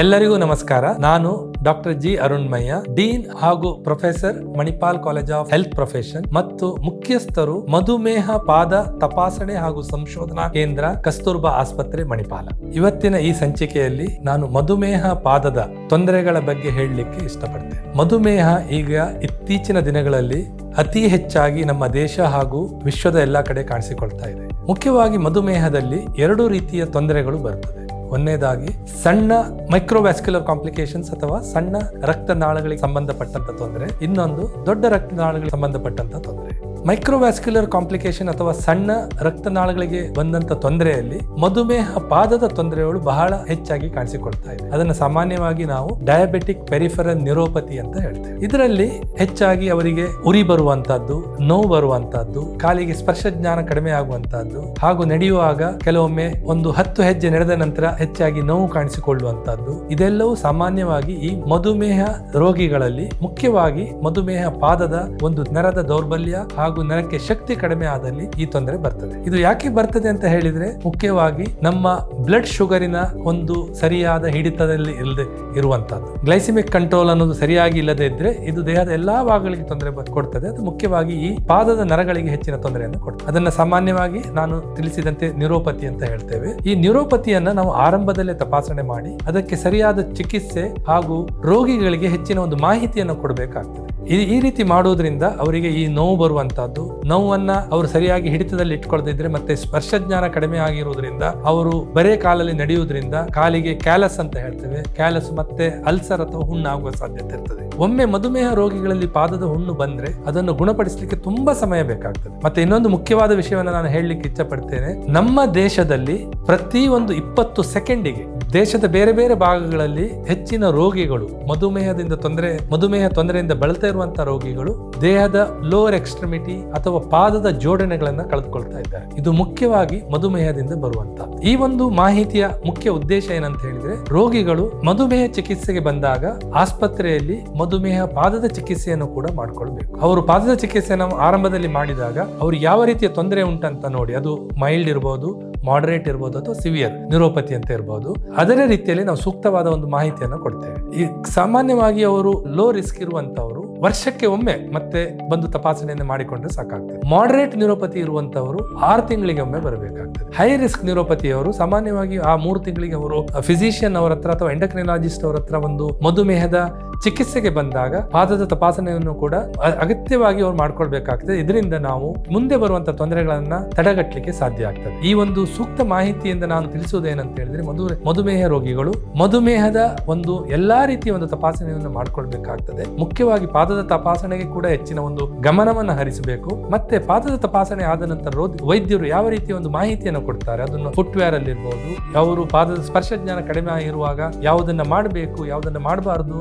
ಎಲ್ಲರಿಗೂ ನಮಸ್ಕಾರ. ನಾನು ಡಾಕ್ಟರ್ ಜಿ ಅರುಣ್ಮಯ್ಯ, ಡೀನ್ ಹಾಗೂ professor Manipal college of health profession ಮತ್ತು ಮುಖ್ಯಸ್ಥರು ಮಧುಮೇಹ ಪಾದ ತಪಾಸಣೆ ಹಾಗೂ ಸಂಶೋಧನಾ ಕೇಂದ್ರ ಕಸ್ತೂರ್ಬಾ ಆಸ್ಪತ್ರೆ, ಮಣಿಪಾಲ. ಇವತ್ತಿನ ಈ ಸಂಚಿಕೆಯಲ್ಲಿ ನಾನು ಮಧುಮೇಹ ಪಾದದ ತೊಂದರೆಗಳ ಬಗ್ಗೆ ಹೇಳಲಿಕ್ಕೆ ಇಷ್ಟಪಡ್ತೇನೆ. ಮಧುಮೇಹ ಈಗ ಇತ್ತೀಚಿನ ದಿನಗಳಲ್ಲಿ ಅತಿ ಹೆಚ್ಚಾಗಿ ನಮ್ಮ ದೇಶ ಹಾಗೂ ವಿಶ್ವದ ಎಲ್ಲಾ ಕಡೆ ಕಾಣಿಸಿಕೊಳ್ತಾ ಇದೆ. ಮುಖ್ಯವಾಗಿ ಮಧುಮೇಹದಲ್ಲಿ ಎರಡು ರೀತಿಯ ತೊಂದರೆಗಳು ಬರ್ತದೆ ಒಂದನೇದಾಗಿ ಸಣ್ಣ ಮೈಕ್ರೋವ್ಯಾಸ್ಕ್ಯುಲರ್ ಕಾಂಪ್ಲಿಕೇಶನ್ಸ್ ಅಥವಾ ಸಣ್ಣ ರಕ್ತನಾಳಗಳಿಗೆ ಸಂಬಂಧಪಟ್ಟಂತ ತೊಂದರೆ. ಇನ್ನೊಂದು ದೊಡ್ಡ ರಕ್ತನಾಳಗಳಿಗೆ ಸಂಬಂಧಪಟ್ಟಂತ ತೊಂದರೆ. ಮೈಕ್ರೋವ್ಯಾಸ್ಕ್ಯುಲರ್ ಕಾಂಪ್ಲಿಕೇಶನ್ ಅಥವಾ ಸಣ್ಣ ರಕ್ತನಾಳಗಳಿಗೆ ಬಂದಂತ ತೊಂದರೆಯಲ್ಲಿ ಮಧುಮೇಹ ಪಾದದ ತೊಂದರೆಗಳು ಬಹಳ ಹೆಚ್ಚಾಗಿ ಕಾಣಿಸಿಕೊಳ್ತಾ ಇದೆ. ಅದನ್ನು ಸಾಮಾನ್ಯವಾಗಿ ನಾವು ಡಯಾಬೆಟಿಕ್ ಪೆರಿಫರ ನ್ಯೂರೋಪತಿ ಅಂತ ಹೇಳ್ತೇವೆ. ಇದರಲ್ಲಿ ಹೆಚ್ಚಾಗಿ ಅವರಿಗೆ ಉರಿ ಬರುವಂತಹದ್ದು, ನೋವು ಬರುವಂತಹದ್ದು, ಕಾಲಿಗೆ ಸ್ಪರ್ಶ ಜ್ಞಾನ ಕಡಿಮೆ ಆಗುವಂತಹದ್ದು, ಹಾಗೂ ನಡೆಯುವಾಗ ಕೆಲವೊಮ್ಮೆ ಒಂದು ಹತ್ತು ಹೆಜ್ಜೆ ನಡೆದ ನಂತರ ಹೆಚ್ಚಾಗಿ ನೋವು ಕಾಣಿಸಿಕೊಳ್ಳುವಂತಹದ್ದು, ಇದೆಲ್ಲವೂ ಸಾಮಾನ್ಯವಾಗಿ ಈ ಮಧುಮೇಹ ರೋಗಿಗಳಲ್ಲಿ ಮುಖ್ಯವಾಗಿ ಮಧುಮೇಹ ಪಾದದ ಒಂದು ನರದ ದೌರ್ಬಲ್ಯ ಹಾಗೂ ನರಕ್ಕೆ ಶಕ್ತಿ ಕಡಿಮೆ ಆದಲ್ಲಿ ಈ ತೊಂದರೆ ಬರ್ತದೆ. ಇದು ಯಾಕೆ ಬರ್ತದೆ ಅಂತ ಹೇಳಿದ್ರೆ, ಮುಖ್ಯವಾಗಿ ನಮ್ಮ ಬ್ಲಡ್ ಶುಗರಿನ ಒಂದು ಸರಿಯಾದ ಹಿಡಿತದಲ್ಲಿ ಇಲ್ಲದೆ ಇರುವಂತಹದ್ದು. ಗ್ಲೈಸಿಮಿಕ್ ಕಂಟ್ರೋಲ್ ಅನ್ನೋದು ಸರಿಯಾಗಿ ಇಲ್ಲದೆ ಇದ್ರೆ ಇದು ದೇಹದ ಎಲ್ಲಾ ಭಾಗಗಳಿಗೆ ತೊಂದರೆ ಕೊಡ್ತದೆ. ಅದು ಮುಖ್ಯವಾಗಿ ಈ ಪಾದದ ನರಗಳಿಗೆ ಹೆಚ್ಚಿನ ತೊಂದರೆಯನ್ನು ಕೊಡ್ತದೆ. ಅದನ್ನ ಸಾಮಾನ್ಯವಾಗಿ ನಾನು ತಿಳಿಸಿದಂತೆ ನ್ಯೂರೋಪತಿ ಅಂತ ಹೇಳ್ತೇವೆ. ಈ ನ್ಯೂರೋಪತಿಯನ್ನ ನಾವು ಆರಂಭದಲ್ಲೇ ತಪಾಸಣೆ ಮಾಡಿ, ಅದಕ್ಕೆ ಸರಿಯಾದ ಚಿಕಿತ್ಸೆ ಹಾಗೂ ರೋಗಿಗಳಿಗೆ ಹೆಚ್ಚಿನ ಒಂದು ಮಾಹಿತಿಯನ್ನು ಕೊಡಬೇಕಾಗ್ತದೆ. ಈ ಈ ರೀತಿ ಮಾಡೋದ್ರಿಂದ ಅವರಿಗೆ ಈ ನೋವು ಬರುವಂತಹದ್ದು, ನೋವನ್ನ ಅವರು ಸರಿಯಾಗಿ ಹಿಡಿತದಲ್ಲಿ ಇಟ್ಕೊಳ್ದಿದ್ರೆ ಮತ್ತೆ ಸ್ಪರ್ಶ ಜ್ಞಾನ ಕಡಿಮೆ ಆಗಿರುವುದರಿಂದ ಅವರು ಬರೇ ಕಾಲಲ್ಲಿ ನಡೆಯುವುದರಿಂದ ಕಾಲಿಗೆ ಕ್ಯಾಲಸ್ ಅಂತ ಹೇಳ್ತೇವೆ. ಕ್ಯಾಲಸ್ ಮತ್ತೆ ಅಲ್ಸರ್ ಅಥವಾ ಹುಣ್ಣು ಆಗುವ ಸಾಧ್ಯತೆ ಇರ್ತದೆ. ಒಮ್ಮೆ ಮಧುಮೇಹ ರೋಗಿಗಳಲ್ಲಿ ಪಾದದ ಹುಣ್ಣು ಬಂದ್ರೆ ಅದನ್ನು ಗುಣಪಡಿಸಲಿಕ್ಕೆ ತುಂಬಾ ಸಮಯ ಬೇಕಾಗ್ತದೆ. ಮತ್ತೆ ಇನ್ನೊಂದು ಮುಖ್ಯವಾದ ವಿಷಯವನ್ನು ನಾನು ಹೇಳಲಿಕ್ಕೆ ಇಚ್ಛಪಡ್ತೇನೆ. ನಮ್ಮ ದೇಶದಲ್ಲಿ ಪ್ರತಿ ಒಂದು ಇಪ್ಪತ್ತು ಸೆಕೆಂಡಿಗೆ ದೇಶದ ಬೇರೆ ಬೇರೆ ಭಾಗಗಳಲ್ಲಿ ಹೆಚ್ಚಿನ ರೋಗಿಗಳು ಮಧುಮೇಹದಿಂದ ತೊಂದರೆ, ಮಧುಮೇಹ ತೊಂದರೆಯಿಂದ ಬಳಲ್ತಾ ಇರುವಂತಹ ರೋಗಿಗಳು ದೇಹದ ಲೋವರ್ ಎಕ್ಸ್ಟ್ರಿಮಿಟಿ ಅಥವಾ ಪಾದದ ಜೋಡಣೆಗಳನ್ನ ಕಳೆದುಕೊಳ್ತಾ ಇದ್ದಾರೆ. ಇದು ಮುಖ್ಯವಾಗಿ ಮಧುಮೇಹದಿಂದ ಬರುವಂತ. ಈ ಒಂದು ಮಾಹಿತಿಯ ಮುಖ್ಯ ಉದ್ದೇಶ ಏನಂತ ಹೇಳಿದ್ರೆ, ರೋಗಿಗಳು ಮಧುಮೇಹ ಚಿಕಿತ್ಸೆಗೆ ಬಂದಾಗ ಆಸ್ಪತ್ರೆಯಲ್ಲಿ ಮಧುಮೇಹ ಪಾದದ ಚಿಕಿತ್ಸೆಯನ್ನು ಕೂಡ ಮಾಡ್ಕೊಳ್ಬೇಕು. ಅವರು ಪಾದದ ಚಿಕಿತ್ಸೆಯನ್ನು ಆರಂಭದಲ್ಲಿ ಮಾಡಿದಾಗ ಅವರು ಯಾವ ರೀತಿಯ ತೊಂದರೆ ಉಂಟಂತ ನೋಡಿ, ಅದು ಮೈಲ್ಡ್ ಇರಬಹುದು ಮಾಡರೇಟ್ ಇರಬಹುದು ಅಥವಾ ಸಿವಿಯರ್ ನ್ಯೂರೋಪತಿ ಅಂತ ಇರಬಹುದು ಅದರ ರೀತಿಯಲ್ಲಿ ನಾವು ಸೂಕ್ತವಾದ ಒಂದು ಮಾಹಿತಿಯನ್ನು ಕೊಡ್ತೇವೆ. ಈ ಸಾಮಾನ್ಯವಾಗಿ ಅವರು ಲೋ ರಿಸ್ಕ್ ಇರುವಂತವರು ವರ್ಷಕ್ಕೆ ಒಮ್ಮೆ ಮತ್ತೆ ಬಂದು ತಪಾಸಣೆಯನ್ನು ಮಾಡಿಕೊಂಡ್ರೆ ಸಾಕಾಗ್ತದೆ. ಮಾಡರೇಟ್ ನ್ಯೂರೋಪತಿ ಇರುವಂತವರು ಆರು ತಿಂಗಳಿಗೆ ಒಮ್ಮೆ ಬರಬೇಕಾಗ್ತದೆ. ಹೈ ರಿಸ್ಕ್ ನ್ಯೂರೋಪತಿಯವರು ಸಾಮಾನ್ಯವಾಗಿ ಆ ಮೂರು ತಿಂಗಳಿಗೆ ಅವರು ಫಿಸಿಷಿಯನ್ ಅವರ ಹತ್ರ ಅಥವಾ ಎಂಡಕ್ರಿನಾಲಜಿಸ್ಟ್ ಅವರ ಹತ್ರ ಒಂದು ಮಧುಮೇಹದ ಚಿಕಿತ್ಸೆಗೆ ಬಂದಾಗ ಪಾದದ ತಪಾಸಣೆಯನ್ನು ಕೂಡ ಅಗತ್ಯವಾಗಿ ಅವ್ರು ಮಾಡ್ಕೊಳ್ಬೇಕಾಗ್ತದೆ. ಇದರಿಂದ ನಾವು ಮುಂದೆ ಬರುವಂತ ತೊಂದರೆಗಳನ್ನ ತಡೆಗಟ್ಟಲಿಕ್ಕೆ ಸಾಧ್ಯ ಆಗ್ತದೆ. ಈ ಒಂದು ಸೂಕ್ತ ಮಾಹಿತಿಯಿಂದ ನಾನು ತಿಳಿಸುವುದೇನಂತ ಹೇಳಿದ್ರೆ, ಮಧು, ಮಧುಮೇಹ ರೋಗಿಗಳು ಮಧುಮೇಹದ ಒಂದು ಎಲ್ಲಾ ರೀತಿಯ ಒಂದು ತಪಾಸಣೆಯನ್ನು ಮಾಡ್ಕೊಳ್ಬೇಕಾಗ್ತದೆ. ಮುಖ್ಯವಾಗಿ ಪಾದದ ತಪಾಸಣೆಗೆ ಕೂಡ ಹೆಚ್ಚಿನ ಒಂದು ಗಮನವನ್ನು ಹರಿಸಬೇಕು. ಮತ್ತೆ ಪಾದದ ತಪಾಸಣೆ ಆದ ನಂತರ ವೈದ್ಯರು ಯಾವ ರೀತಿಯ ಒಂದು ಮಾಹಿತಿಯನ್ನು ಕೊಡ್ತಾರೆ? ಅದನ್ನು ಫುಟ್ವೇರ್ ಅಲ್ಲಿ ಇರ್ಬೋದು, ಅವರು ಪಾದದ ಸ್ಪರ್ಶ ಜ್ಞಾನ ಕಡಿಮೆ ಆಗಿರುವಾಗ ಯಾವುದನ್ನ ಮಾಡಬೇಕು, ಯಾವುದನ್ನ ಮಾಡಬಾರದು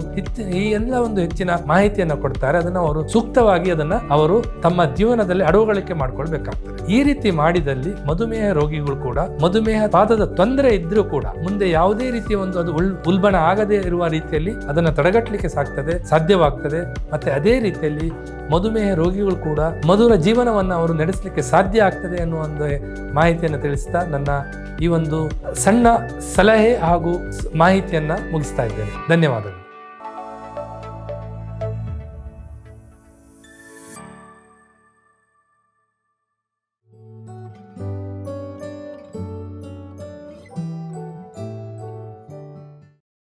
ಈ ಎಲ್ಲ ಒಂದು ಹೆಚ್ಚಿನ ಮಾಹಿತಿಯನ್ನು ಕೊಡ್ತಾರೆ. ಅದನ್ನ ಅವರು ಸೂಕ್ತವಾಗಿ ಅದನ್ನ ಅವರು ತಮ್ಮ ಜೀವನದಲ್ಲಿ ಅಡವುಗಳಿಕೆ ಮಾಡ್ಕೊಳ್ಬೇಕಾಗ್ತದೆ. ಈ ರೀತಿ ಮಾಡಿದಲ್ಲಿ ಮಧುಮೇಹ ರೋಗಿಗಳು ಕೂಡ, ಮಧುಮೇಹ ಪಾದದ ತೊಂದರೆ ಇದ್ರೂ ಕೂಡ, ಮುಂದೆ ಯಾವುದೇ ರೀತಿಯ ಒಂದು ಅದು ಉಲ್ಬಣ ಆಗದೇ ಇರುವ ರೀತಿಯಲ್ಲಿ ಅದನ್ನ ತಡೆಗಟ್ಟಲಿಕ್ಕೆ ಸಾಗ್ತದೆ ಸಾಧ್ಯವಾಗ್ತದೆ. ಮತ್ತೆ ಅದೇ ರೀತಿಯಲ್ಲಿ ಮಧುಮೇಹ ರೋಗಿಗಳು ಕೂಡ ಮಧುರ ಜೀವನವನ್ನು ಅವರು ನಡೆಸಲಿಕ್ಕೆ ಸಾಧ್ಯ ಆಗ್ತದೆ ಅನ್ನುವ ಒಂದು ಮಾಹಿತಿಯನ್ನು ತಿಳಿಸ್ತಾ ನನ್ನ ಈ ಒಂದು ಸಣ್ಣ ಸಲಹೆ ಹಾಗೂ ಮಾಹಿತಿಯನ್ನು ಮುಗಿಸ್ತಾ ಇದ್ದೇನೆ. ಧನ್ಯವಾದಗಳು.